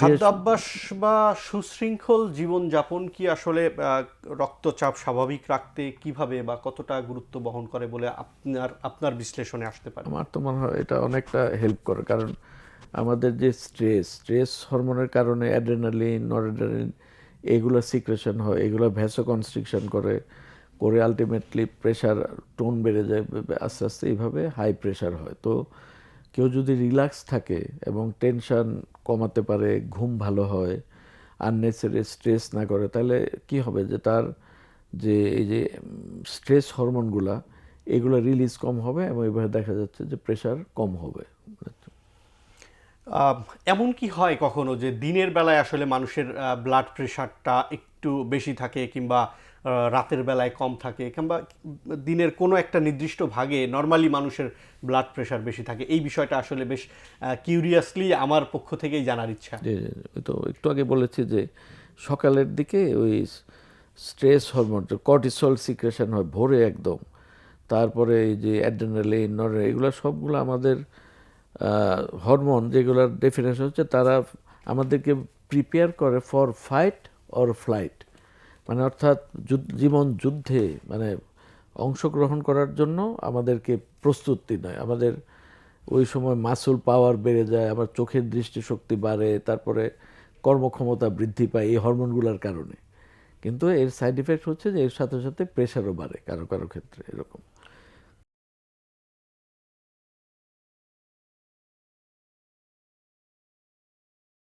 খাদ্যাভ্যাস বা সুশৃঙ্খল জীবনযাপন কি আসলে রক্তচাপ স্বাভাবিক রাখতে কীভাবে বা কতটা গুরুত্ব বহন করে বলে আপনার আপনার বিশ্লেষণে আসতে পারে? আমার তো মনে হয় এটা অনেকটা হেল্প করে। কারণ আমাদের যে স্ট্রেস স্ট্রেস হরমোনের কারণে অ্যাড্রেনালিন নরঅ্যাড্রেনালিন এগুলো সিক্রেশন হয়, এগুলো ভ্যাসো কনস্ট্রিকশন করে করে আলটিমেটলি প্রেশার টোন বেড়ে যায়, আস্তে আস্তে এইভাবে হাই প্রেশার হয়। তো কেউ যদি রিল্যাক্স থাকে এবং টেনশন কমাতে পারে, ঘুম ভালো হয় আননেসারি স্ট্রেস না করে, তাহলে কি হবে যে তার যে এই যে স্ট্রেস হরমোনগুলা এগুলো রিলিজ কম হবে এবং এভাবে দেখা যাচ্ছে যে প্রেশার কম হবে। এমন কি হয় কখনো যে দিনের বেলায় আসলে মানুষের ব্লাড প্রেশারটা একটু বেশি থাকে কিংবা রাতের বেলায় কম থাকে কিংবা দিনের কোনো একটা নির্দিষ্ট ভাগে নর্মালি মানুষের ব্লাড প্রেশার বেশি থাকে। এই বিষয়টা আসলে বেশ কিউরিয়াসলি আমার পক্ষ থেকেই জানার ইচ্ছা। তো একটু আগে বলেছি যে সকালের দিকে ওই স্ট্রেস হরমোন কর্টিসল সিক্রেশন হয় ভোরে একদম। তারপরে এই যে অ্যাড্রেনালিন নর এগুলো সবগুলো আমাদের হরমোন যেগুলোর ডেফিনেশন হচ্ছে তারা আমাদেরকে প্রিপেয়ার করে ফর ফাইট অর ফ্লাইট মানে অর্থাৎ জীবন যুদ্ধে মানে অংশগ্রহণ করার জন্য আমাদেরকে প্রস্তুতি নয়। আমাদের ওই সময় মাসুল পাওয়ার বেড়ে যায়, আবার চোখের দৃষ্টিশক্তি বাড়ে, তারপরে কর্মক্ষমতা বৃদ্ধি পায় এই হরমোনগুলোর কারণে। কিন্তু এর সাইড ইফেক্ট হচ্ছে যে এর সাথে সাথে প্রেশারও বাড়ে কারও কারও ক্ষেত্রে এরকম।